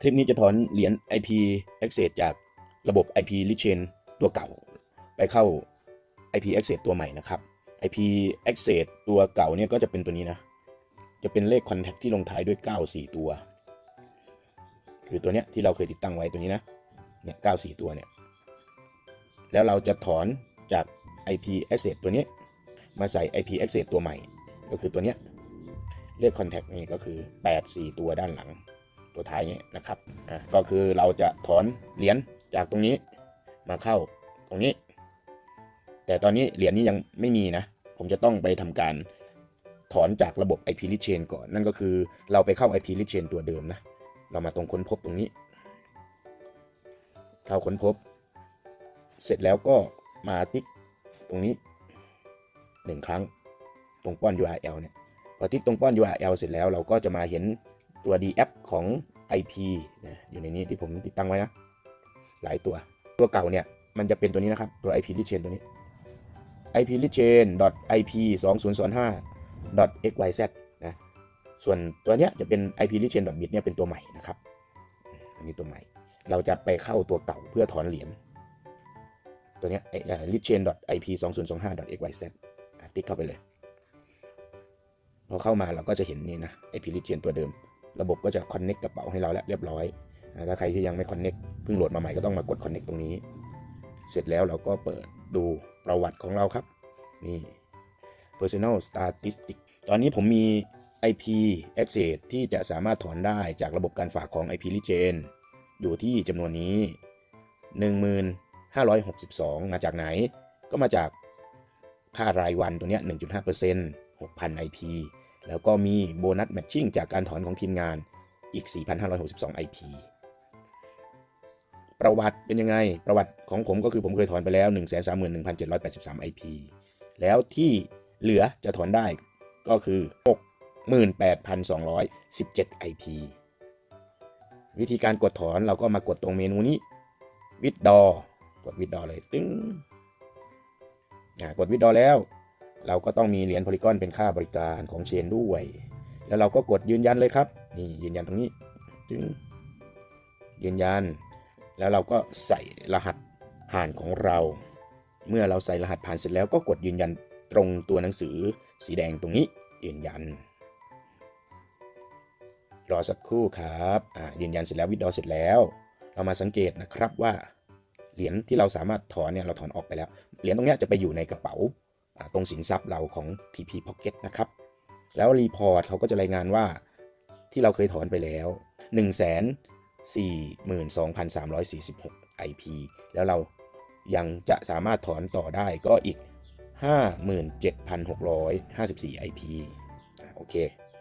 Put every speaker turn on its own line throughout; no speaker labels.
คลิปนี้จะถอนเหรียญ IP Access จากระบบ IP r e c h a i n ตัวเก่า ไปเข้า IP Access ตัวใหม่นะครับ IP Access ตัวเก่าเนี่ยก็จะเป็นตัวนี้นะ จะเป็นเลข Contact ที่ลงท้ายด้วย 94 ตัว คือตัวเนี้ยที่เราเคยติดตั้งไว้ตัวนี้นะ เนี่ย 94 ตัวเนี่ย แล้วเราจะถอนจาก IP Access ตัวนี้ มาใส่ IP Access ตัวใหม่ ก็คือตัวเนี้ย เลข Contact นี่ก็คือ 84 ตัวด้านหลัง ตัวท้ายนี้นะครับอะก็คือเราจะถอนเหรียญจากตรงนี้มาเข้าตรงนี้ แต่ตอนนี้เหรียญนี้ยังไม่มีนะ ผมจะต้องไปทำการถอนจากระบบ IP r e c h a i n ก่อน นั่นก็คือเราไปเข้า IP r e c h a i n ตัวเดิมนะ เรามาตรงค้นพบตรงนี้ เข้าค้นพบ เสร็จแล้วก็มาติ๊กตรงนี้หนึ่งครั้งตรงป้อน URL เนี่ย พอติ๊กตรงป้อน URL เสร็จแล้วเราก็จะมาเห็น ตัว DApp ของ IP นะอยู่ในนี้ที่ผมติดตั้งไว้นะ หลายตัว ตัวเก่าเนี่ย มันจะเป็นตัวนี้นะครับ ตัว IP r e c h a i n ตัวนี้ IP r e c h a i n IP 2005 xyz นะ ส่วนตัวเนี้ยจะเป็น IP r e c h a i n bit เนี่ยเป็นตัวใหม่นะครับ อันนี้ตัวใหม่ เราจะไปเข้าตัวเก่าเพื่อถอนเหรียญ ตัวเนี้ย r e c h a i n IP 2025 xyz อะติ๊กเข้าไปเลย พอเข้ามาเราก็จะเห็นนี่นะ IP r e c h a i n ตัวเดิม ระบบก็จะ connect กระเป๋าให้เราแล้วเรียบร้อย ถ้าใครที่ยังไม่ connect เพิ่งโหลดมาใหม่ก็ต้องมากด connect ตรงนี้ เสร็จแล้วเราก็เปิดดูประวัติของเราครับ นี่ personal statistic ตอนนี้ผมมี IP access ที่จะสามารถถอนได้จากระบบการฝากของ IP r e g e n อยู่ที่จำนวนนี้ 1562 มาจากไหน ก็มาจากค่ารายวันตัวเนี้ย1.5% 6,000 IP แล้วก็มีโบนัสแมทชิ่งจากการถอนของทีมงานอีก 4,562 IP ประวัติเป็นยังไง ประวัติของผมก็คือผมเคยถอนไปแล้ว 131,783 IP แล้วที่เหลือจะถอนได้ก็คือ 68,217 IP วิธีการกดถอนเราก็มากดตรงเมนูนี้วิดดอกดวิดดอเลยตึ้งกดวิดดอแล้ว เราก็ต้องมีเหรียญโพลีกอนเป็นค่าบริการของเชนด้วย แล้วเราก็กดยืนยันเลยครับ นี่ยืนยันตรงนี้ตึ้งยืนยัน แล้วเราก็ใส่รหัสผ่านของเรา เมื่อเราใส่รหัสผ่านเสร็จแล้วก็กดยืนยันตรงตัวหนังสือสีแดงตรงนี้ยืนยัน รอสักครู่ครับอ่ายืนยันเสร็จแล้ววิดดอเสร็จแล้ว เรามาสังเกตนะครับว่าเหรียญที่เราสามารถถอนเนี่ยเราถอนออกไปแล้ว เหรียญตรงนี้จะไปอยู่ในกระเป๋า ตรงสินทรัพย์เราของ TP Pocket นะครับ แล้วรีพอร์ตเขาก็จะรายงานว่าที่เราเคยถอนไปแล้ว 1 4 2 3 4 6 IP แล้วเรายังจะสามารถถอนต่อได้ก็อีก 57,654 IP อะโอเค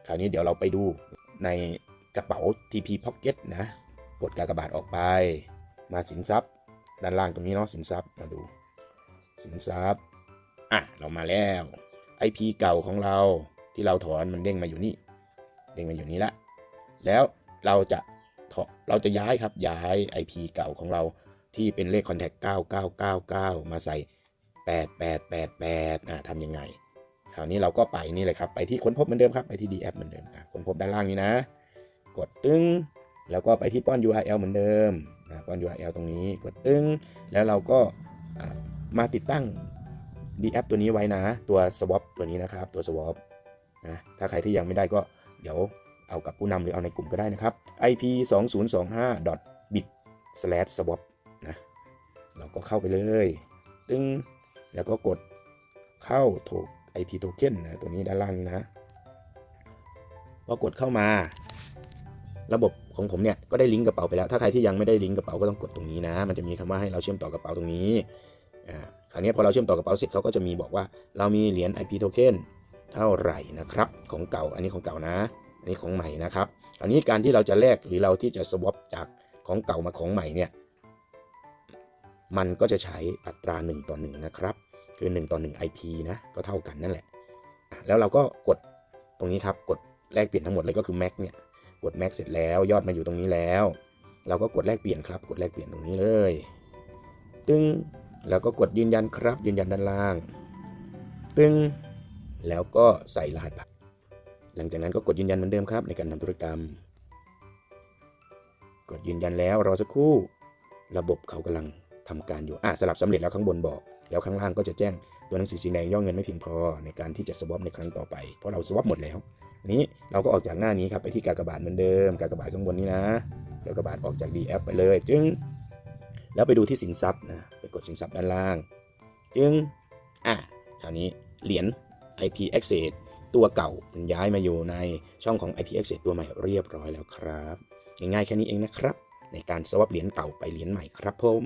คราวนี้เดี๋ยวเราไปดูในกระเป๋า TP Pocket นะ กดกากบาทออกไป มาสินทรัพย์ ด้านล่างตรงนี้เนาะสินทรัพย์มาดู สินทรัพย์ อะเรามาแล้ว IP เก่าของเราที่เราถอนมันเด้งมาอยู่นี่ เด้งมาอยู่นี้ละ แล้วเราจะถอเราจะย้ายครับย้าย IP เก่าของเราที่เป็นเลข contact 9999 มาใส่ 8888อะทำยังไง คราวนี้เราก็ไปนี่เลยครับ ไปที่ค้นพบเหมือนเดิมครับ ไปที่ D app เหมือนเดิมอะค้นพบด้านล่างนี้นะ กดตึ้งแล้วก็ไปที่ป้อน URL เหมือนเดิมอะป้อน URL ตรงนี้กดตึ้งแล้วเราก็มาติดตั้ง D app ตัวนี้ไว้นะ ตัว swap ตัวนี้นะครับ ตัว swap นะถ้าใครที่ยังไม่ได้ก็เดี๋ยวเอากับผู้นำหรือเอาในกลุ่มก็ได้นะครับ IP 2025 bit slash swap นะเราก็เข้าไปเลยตึ้งแล้วก็กดเข้าโถ IP token นะตัวนี้ด้านล่างนะพอกดเข้ามา ระบบของผมเนี่ยก็ได้ลิงก์กระเป๋าไปแล้ว ถ้าใครที่ยังไม่ได้ลิงก์กระเป๋าก็ต้องกดตรงนี้นะ มันจะมีคำว่าให้เราเชื่อมต่อกระเป๋าตรงนี้ อ่าคราวนี้พอเราเชื่อมต่อกระเป๋าเสร็จเขาก็จะมีบอกว่าเรามีเหรียญ IP token เท่าไหร่นะครับของเก่าอันนี้ของเก่านะ อันนี้ของใหม่นะครับคราวนี้การที่เราจะแลกหรือเราที่จะ swap จากของเก่ามาของใหม่เนี่ยมันก็จะใช้อัตรา 1 ต่อ 1 นะครับ คือ 1 ต่อ 1 IP นะ ก็เท่ากันนั่นแหละ แล้วเราก็กดตรงนี้ครับ กดแลกเปลี่ยนทั้งหมดเลยก็คือ Max เนี่ย กด Max เสร็จแล้ว ยอดมาอยู่ตรงนี้แล้ว เราก็กดแลกเปลี่ยนครับ กดแลกเปลี่ยนตรงนี้เลย ตึ้ง แล้วก็กดยืนยันครับ ยืนยันด้านล่าง ตึงแล้วก็ใส่รหัสผ่านหลังจากนั้นก็กดยืนยันเหมือนเดิมครับ ในการทำธุรกรรม กดยืนยันแล้วรอสักครู่ ระบบเขากำลังทำการอยู่อะสลับสำเร็จแล้วข้างบนบอก แล้วข้างล่างก็จะแจ้งตัวหนังสือสีแดงย่อเงินไม่เพียงพอในการที่จะสวอปในครั้งต่อไป เพราะเราสวอปหมดแล้วอันนี้เราก็ออกจากหน้านี้ครับไปที่กากบาทเหมือนเดิม กากบาทข้างบนนี้นะ กากบาทออกจาก D app ไปเลย จึง แล้วไปดูที่สินทรัพย์นะ กดสินทรัพย์ด้านล่างจึงอะคราวนี้เหรียญ IP Access ตัวเก่ามันย้ายมาอยู่ในช่องของ IP Access ตัวใหม่เรียบร้อยแล้วครับ ง่ายๆแค่นี้เองนะครับ ในการสวับเหรียญเก่าไปเหรียญใหม่ครับผม